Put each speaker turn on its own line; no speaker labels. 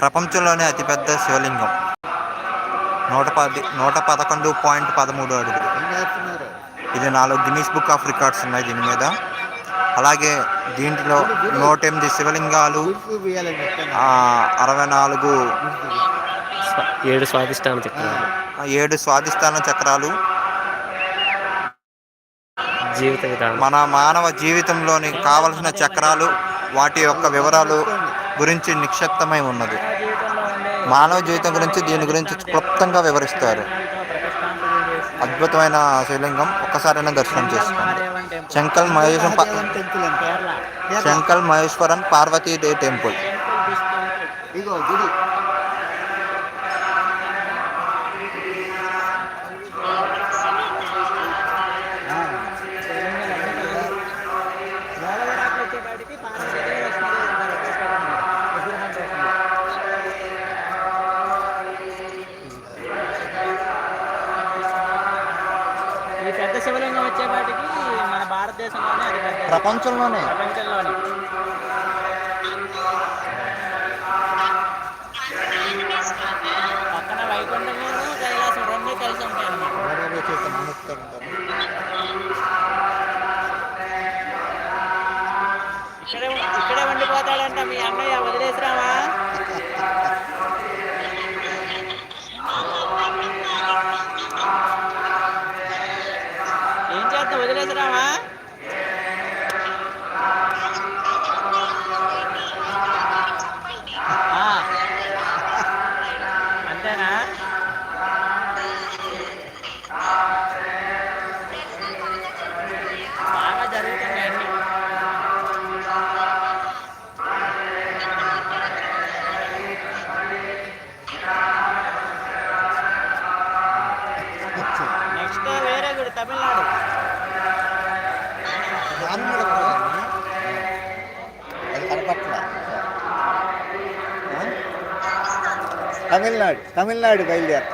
ప్రపంచంలోనే అతిపెద్ద శివలింగం. నూట పది నూట పదకొండు పాయింట్ పదమూడు అడుగులు. ఇది నాలుగు గిన్నీస్ బుక్ ఆఫ్ రికార్డ్స్ ఉన్నాయి దీని మీద. అలాగే దీంట్లో నూట ఎనిమిది శివలింగాలు అరవై నాలుగు
ఏడు స్వాదిష్టాన చక్రాలు.
ఏడు స్వాదిష్టాన చక్రాలు.
జీవిత
మన మానవ జీవితంలోని కావలసిన చక్రాలు వాటి యొక్క వివరాలు గురించి నిక్షిప్తమై ఉన్నది. మానవ జీవితం గురించి దీని గురించి క్లుప్తంగా వివరిస్తారు. అద్భుతమైన శివలింగం ఒక్కసారైనా దర్శనం చేసుకోండి. శంకల్ మహేశ్వరం శంకల్ మహేశ్వరన్ పార్వతీదే టెంపుల్.
పార్వతీ పెద్ద శివలింగం వచ్చేపాటికి మన భారతదేశంలోనే అది పెద్ద
ప్రపంచంలోనే?
ప్రపంచంలోనే. పక్కన వైకుంఠము కైలాసం రెండు కలిసి ఉంటాయి. ఇక్కడే ఇక్కడే ఉండిపోతాడంట మీ అన్నయ్య వదిలేసిరామా ఆ. అంతేనా? బాగా జరుగుతుంది అన్నీ నెక్స్ట్ వేరే గుడి తమిళనాడు.
దాని మీద పోదామా? అది కనపట్ల తమిళనాడు తమిళనాడు బయలుదేరు